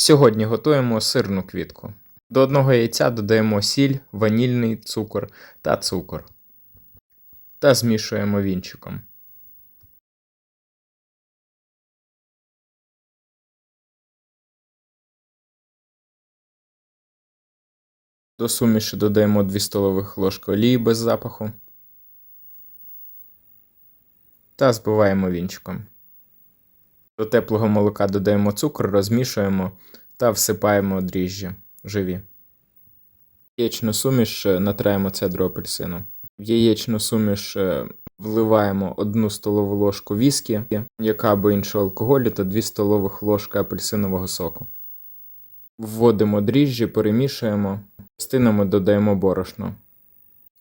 Сьогодні готуємо сирну квітку. До одного яйця додаємо сіль, ванільний цукор та цукор. Та змішуємо вінчиком. До суміші додаємо 2 столових ложки олії без запаху. Та збиваємо вінчиком. До теплого молока додаємо цукор, розмішуємо та всипаємо дріжджі живі. Яєчну суміш е, натираємо цедру апельсину. В яєчну суміш е, вливаємо 1 столову ложку віскі, яка або іншого алкоголю та 2 столових ложки апельсинового соку. Вводимо дріжджі, перемішуємо, частинами додаємо борошно.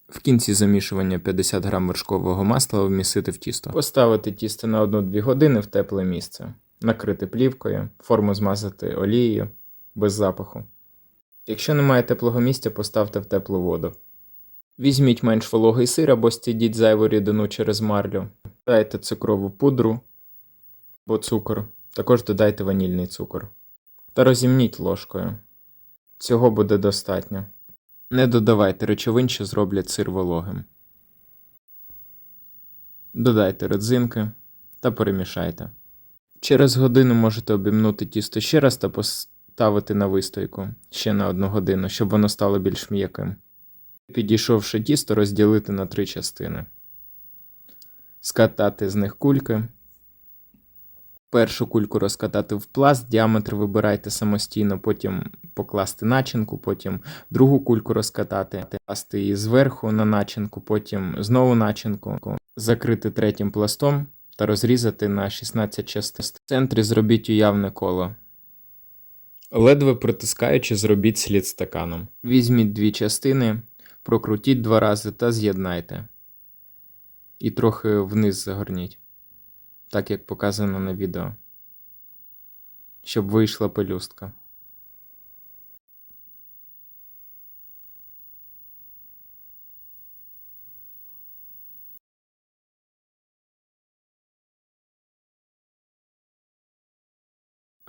В кінці замішування 50 г вершкового масла вмісити в тісто. Поставити тісто на 1-2 години в тепле місце. Накрити плівкою, форму змазати олією без запаху. Якщо немає теплого місця, поставте в теплу воду. Візьміть менш вологий сир або стідіть зайву рідину через марлю. Дайте цукрову пудру або цукор. Також додайте ванільний цукор. Та розімніть ложкою. Цього буде достатньо. Не додавайте речовин, що зроблять сир вологим. Додайте родзинки та перемішайте. Через годину можете обімнути тісто ще раз та поставити на вистойку ще на одну годину, щоб воно стало більш м'яким. Підійшовши тісто, розділити на три частини. Скатати з них кульки. Першу кульку розкатати в пласт, діаметр вибирайте самостійно, потім покласти начинку, потім другу кульку розкатати, класти її зверху на начинку, потім знову начинку, закрити третім пластом та розрізати на 16 частин. В центрі зробіть уявне коло. Ледве притискаючи, зробіть слід стаканом. Візьміть дві частини, прокрутіть два рази та з'єднайте. І трохи вниз загорніть так як показано на відео, щоб вийшла пелюстка.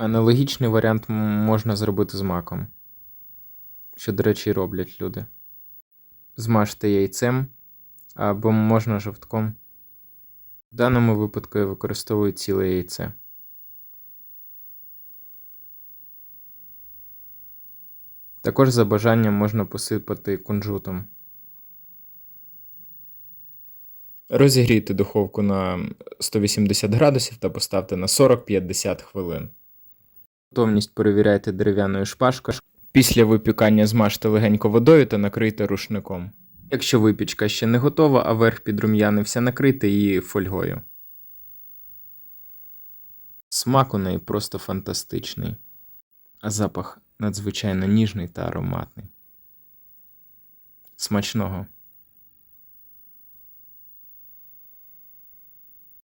Аналогічний варіант можна зробити з маком, що, до речі, роблять люди. Змажте яйцем або можна жовтком. В даному випадку я використовую ціле яйце. Також за бажанням можна посипати кунжутом. Розігрійте духовку на 180 градусів та поставте на 40-50 хвилин. Готовність перевіряйте дерев'яною шпажкою. Після випікання змажте легенько водою та накрийте рушником. Якщо випічка ще не готова, а верх підрум'янився, накрийте її фольгою. Смак у неї просто фантастичний, а запах надзвичайно ніжний та ароматний. Смачного.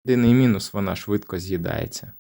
Єдиний мінус вона швидко з'їдається.